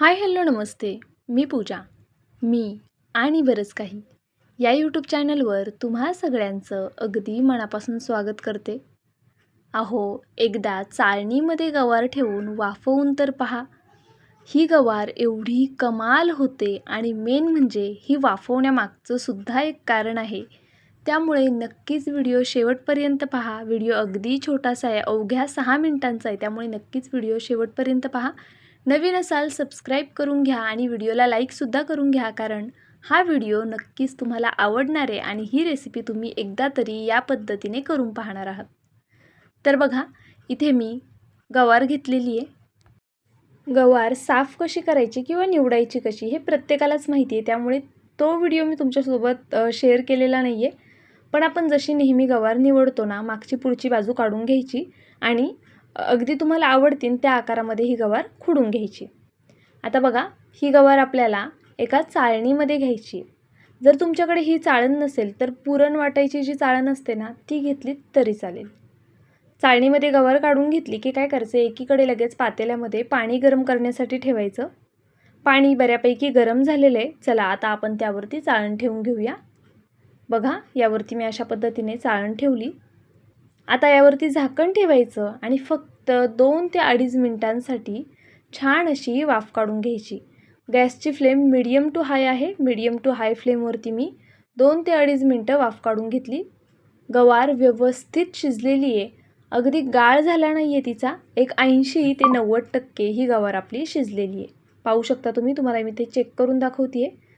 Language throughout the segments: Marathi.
हाय हॅलो नमस्ते. मी पूजा. मी आणि बरंच काही. या यूट्यूब चॅनलवर तुम्हा सगळ्यांचं अगदी मनापासून स्वागत करते. अहो एकदा चाळणीमध्ये गवार ठेवून वाफवून तर पहा. ही गवार एवढी कमाल होते आणि मेन म्हणजे ही वाफवण्यामागचं सुद्धा एक कारण आहे. त्यामुळे नक्कीच व्हिडिओ शेवटपर्यंत पहा. व्हिडिओ अगदी छोटासा आहे. अवघ्या सहा मिनिटांचा आहे. त्यामुळे नक्कीच व्हिडिओ शेवटपर्यंत पहा. नवीन असाल सबस्क्राईब करून घ्या आणि व्हिडिओला लाईकसुद्धा करून घ्या कारण हा व्हिडिओ नक्कीच तुम्हाला आवडणार आहे आणि ही रेसिपी तुम्ही एकदा तरी या पद्धतीने करून पाहणार आहात. तर बघा इथे मी गवार घेतलेली आहे. गवार साफ कशी करायची किंवा निवडायची कशी हे प्रत्येकालाच माहिती आहे. त्यामुळे तो व्हिडिओ मी तुमच्यासोबत शेअर केलेला नाही आहे पण आपण जशी नेहमी गवार निवडतो ना मागची पुढची बाजू काढून घ्यायची आणि अगदी तुम्हाला आवडतील त्या आकारामध्ये ही गवार खुडून घ्यायची. आता बघा ही गवार आपल्याला एका चाळणीमध्ये घ्यायची. जर तुमच्याकडे ही चाळण नसेल तर पुरण वाटायची जी चाळण असते ना ती घेतली तरी चालेल. चाळणीमध्ये गवार काढून घेतली की काय करायचं? एकीकडे लगेच पातेल्यामध्ये पाणी गरम करण्यासाठी ठेवायचं. पाणी बऱ्यापैकी गरम झालेलं आहे. चला आता आपण त्यावरती चाळण ठेवून घेऊया. बघा यावरती मी अशा पद्धतीने चाळण ठेवली. आता यावरती झाकण ठेवायचं आणि फक्त दोन ते अडीच मिनटांसाठी छान अशी वाफ काढून घ्यायची. गॅसची फ्लेम मिडियम टू हाय आहे. मिडियम टू हाय फ्लेमवरती मी दोन ते अडीच मिनटं वाफ काढून घेतली. गवार व्यवस्थित शिजलेली आहे. अगदी गाळ झाला नाही आहे तिचा. एक ऐंशी ते नव्वद टक्के ही गवार आपली शिजलेली आहे. पाहू शकता तुम्ही तुम्हाला मी ते चेक करून दाखवते आहे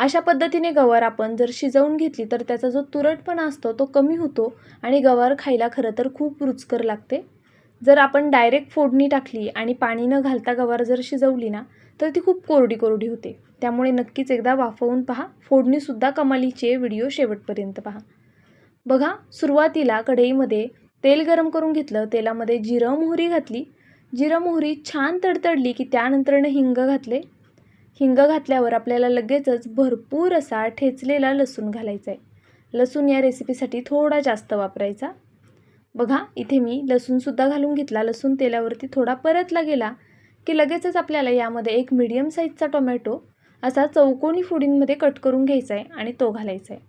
अशा पद्धतीने गवार आपण जर शिजवून घेतली तर त्याचा जो तुरटपणा असतो तो कमी होतो आणि गवार खायला खरं तर खूप रुचकर लागते. जर आपण डायरेक्ट फोडणी टाकली आणि पाणी न घालता गवार जर शिजवली ना तर ती खूप कोरडी कोरडी होते. त्यामुळे नक्कीच एकदा वाफवून पहा. फोडणीसुद्धा कमालीचे व्हिडिओ शेवटपर्यंत पहा. बघा सुरुवातीला कढईमध्ये तेल गरम करून घेतलं. तेलामध्ये जिरं मोहरी घातली. जिरं मोहरी छान तडतडली की त्यानंतरनं हिंग घातले. हिंग घातल्यावर आपल्याला लगेचच भरपूर असा ठेचलेला लसूण घालायचा आहे लसूण या रेसिपीसाठी थोडा जास्त वापरायचा. बघा इथे मी लसूणसुद्धा घालून घेतला. लसूण तेलावरती थोडा परतला गेला की लगेचच आपल्याला यामध्ये एक मीडियम साईजचा टोमॅटो असा चौकोनी फुडींमध्ये कट करून घ्यायचा आहे आणि तो घालायचा आहे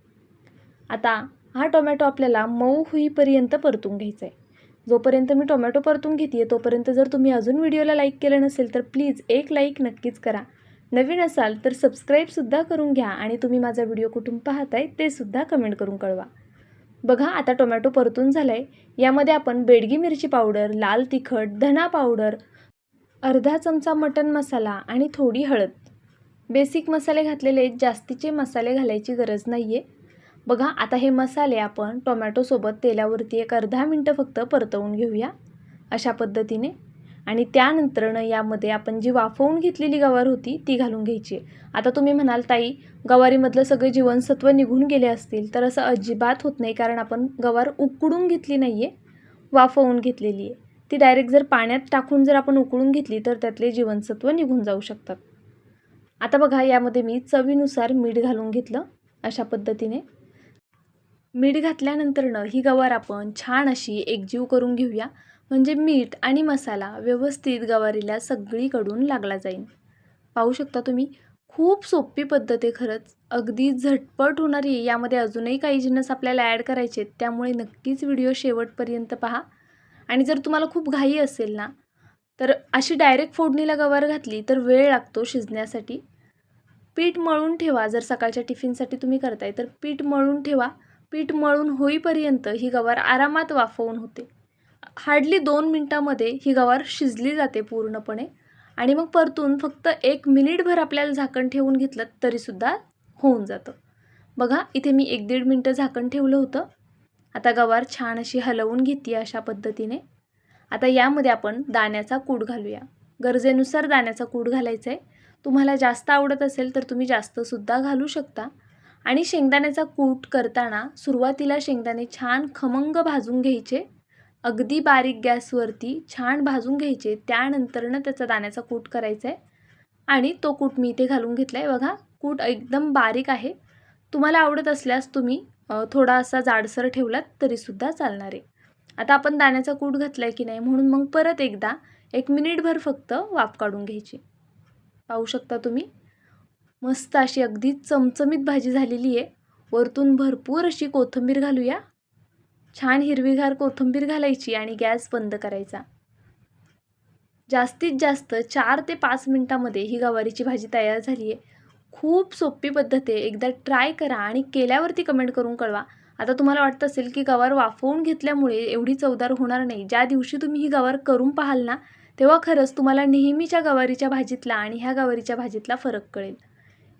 आता हा टोमॅटो आपल्याला मऊ होईपर्यंत परतून घ्यायचा आहे जोपर्यंत मी टोमॅटो परतून घेते तोपर्यंत जर तुम्ही अजून व्हिडिओला लाईक केलं नसेल तर प्लीज एक लाईक नक्कीच करा. नवीन असाल तर सबस्क्राईबसुद्धा करून घ्या आणि तुम्ही माझा व्हिडिओ कुठून पाहताय ते सुद्धा कमेंट करून कळवा. बघा आता टोमॅटो परतून झाला आहे यामध्ये आपण बेडगी मिरची पावडर लाल तिखट धना पावडर अर्धा चमचा मटन मसाला आणि थोडी हळद. बेसिक मसाले घातलेले जास्तीचे मसाले घालायची गरज नाही आहे बघा आता हे मसाले आपण टोमॅटोसोबत तेलावरती एक अर्धा मिनटं फक्त परतवून घेऊया. अशा पद्धतीने आणि त्यानंतरनं यामध्ये आपण जी वाफवून घेतलेली गवार होती ती घालून घ्यायची आता तुम्ही म्हणाल ताई गवारीमधलं सगळे जीवनसत्व निघून गेले असतील तर असं अजिबात होत नाही कारण आपण गवार उकडून घेतली नाही आहे वाफवून घेतलेली आहे. ती डायरेक्ट जर पाण्यात टाकून जर आपण उकळून घेतली तर त्यातले जीवनसत्व निघून जाऊ शकतात. आता बघा यामध्ये मी चवीनुसार मीठ घालून घेतलं अशा पद्धतीने. मीठ घातल्यानंतरनं ही गवार आपण छान अशी एकजीव करून घेऊया. म्हणजे मीठ आणि मसाला व्यवस्थित गवारीला सगळीकडून लागला जाईल पाहू शकता तुम्ही खूप सोपी पद्धत आहे खरंच. अगदी झटपट होणारी यामध्ये अजूनही काही जिन्नस आपल्याला ॲड करायचे आहेत त्यामुळे नक्कीच व्हिडिओ शेवटपर्यंत पहा. आणि जर तुम्हाला खूप घाई असेल ना तर अशी डायरेक्ट फोडणीला गवार घातली तर वेळ लागतो शिजण्यासाठी. पीठ मळून ठेवा. जर सकाळच्या टिफिनसाठी तुम्ही करताय तर पीठ मळून ठेवा. पीठ मळून होईपर्यंत ही गवार आरामात वाफवून होते. हार्डली दोन मिनटामध्ये ही गवार शिजली जाते पूर्णपणे आणि मग परतून फक्त एक मिनिटभर आपल्याला झाकण ठेवून घेतलं तरीसुद्धा होऊन जातं. बघा इथे मी एक दीड मिनटं झाकण ठेवलं होतं. आता गवार छान अशी हलवून घेते अशा पद्धतीने. आता यामध्ये आपण दाण्याचा कूड घालूया. गरजेनुसार दाण्याचा कूड घालायचा आहे तुम्हाला जास्त आवडत असेल तर तुम्ही जास्तसुद्धा घालू शकता. आणि शेंगदाण्याचा कूट करताना सुरुवातीला शेंगदाणे छान खमंग भाजून घ्यायचे. अगदी बारीक गॅसवरती छान भाजून घ्यायचे. त्यानंतरनं त्याचा दाण्याचा कूट करायचा आहे आणि तो कूट मी इथे घालून घेतला आहे बघा कूट एकदम बारीक आहे. तुम्हाला आवडत असल्यास तुम्ही थोडा असा जाडसर ठेवलात तरीसुद्धा चालणार. आहे आता आपण दाण्याचा कूट घातला आहे की नाही म्हणून मग परत एकदा एक मिनिटभर फक्त वाफ काढून घ्यायची. पाहू शकता तुम्ही? मस्त अशी अगदी चमचमीत भाजी झालेली आहे वरतून भरपूर अशी कोथिंबीर घालूया. छान हिरवीगार कोथिंबीर घालायची आणि गॅस बंद करायचा. जास्तीत जास्त चार ते पाच मिनटामध्ये ही गवारीची भाजी तयार झाली आहे. खूप सोपी पद्धत आहे. एकदा ट्राय करा आणि केल्यावरती कमेंट करून कळवा. आता तुम्हाला वाटत असेल की गवार वाफवून घेतल्यामुळे एवढी चवदार होणार नाही. ज्या दिवशी तुम्ही ही गवार करून पाहाल ना तेव्हा खरंच तुम्हाला नेहमीच्या गवारीच्या भाजीतला आणि ह्या गवारीच्या भाजीतला फरक कळेल.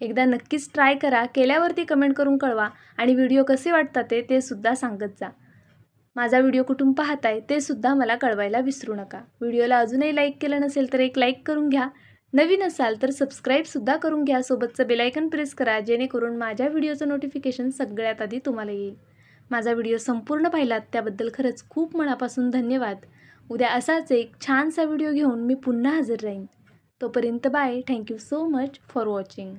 एकदा नक्कीच ट्राय करा केल्यावरती कमेंट करून कळवा आणि व्हिडिओ कसे वाटतात ते ते सुद्धा सांगत जा. माझा व्हिडिओ कुठून पाहताय ते सुद्धा मला कळवायला विसरू नका. व्हिडिओला अजूनही लाईक केलं नसेल तर एक लाईक करून घ्या. नवीन असाल तर सबस्क्राईबसुद्धा करून घ्या. सोबतचं बेलायकन प्रेस करा जेणेकरून माझ्या व्हिडिओचं नोटिफिकेशन सगळ्यात आधी तुम्हाला येईल. माझा व्हिडिओ संपूर्ण पाहिलात त्याबद्दल खरंच खूप मनापासून धन्यवाद. उद्या असाच एक छानसा व्हिडिओ घेऊन मी पुन्हा हजर राहीन. तोपर्यंत bye thank you so much for watching